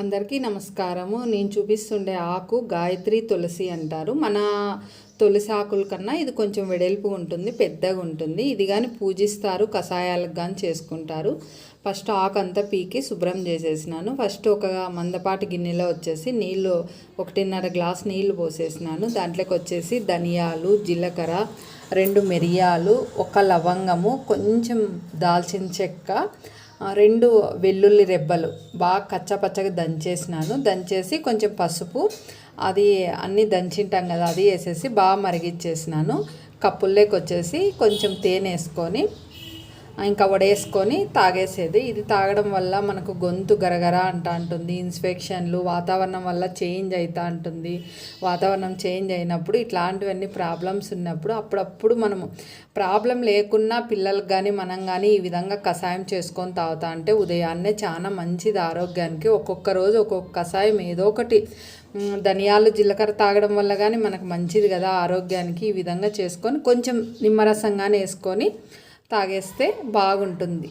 అందరికీ నమస్కారము. నేను చూపిస్తుండే ఆకు గాయత్రి తులసి అంటారు. మన తులసి ఆకుల కన్నా ఇది కొంచెం వెడల్పు ఉంటుంది పెద్దగా ఉంటుంది. ఇది కానీ పూజిస్తారు కషాయాలకు కానీ చేసుకుంటారు. ఫస్ట్ ఆకు అంతా పీకి శుభ్రం చేసేసినాను. ఫస్ట్ ఒక మందపాటి గిన్నెలో వచ్చేసి నీళ్ళు ఒకటిన్నర గ్లాస్ నీళ్ళు పోసేసినాను. దాంట్లోకి వచ్చేసి ధనియాలు జీలకర్ర రెండు మిరియాలు ఒక లవంగము కొంచెం దాల్చిన చెక్క రెండు వెల్లుల్లి రెబ్బలు బాగా కచ్చపచ్చగా దంచేసినాను. దంచేసి కొంచెం పసుపు అది అన్నీ దంచింటాం కదా అది వేసేసి బాగా మరిగిచ్చేసినాను కప్పుల్లోకి వచ్చేసి కొంచెం తేనె వేసుకొని ఇంకా వడేసుకొని తాగేసేది. ఇది తాగడం వల్ల మనకు గొంతు గరగర అంటా ఉంటుంది ఇన్స్పెక్షన్లు వాతావరణం వల్ల చేంజ్ అవుతా ఉంటుంది వాతావరణం చేంజ్ అయినప్పుడు ఇట్లాంటివన్నీ ప్రాబ్లమ్స్ ఉన్నప్పుడు అప్పుడప్పుడు మనము ప్రాబ్లం లేకున్నా పిల్లలకు కానీ మనం కానీ ఈ విధంగా కషాయం చేసుకొని తాగుతా అంటే ఉదయాన్నే చాలా మంచిది ఆరోగ్యానికి. ఒక్కొక్క రోజు ఒక్కొక్క కషాయం ఏదో ఒకటి. ధనియాలు జీలకర్ర తాగడం వల్ల కానీ మనకు మంచిది కదా ఆరోగ్యానికి. ఈ విధంగా చేసుకొని కొంచెం నిమ్మరసం కానీ వేసుకొని తాగేస్తే బాగుంటుంది.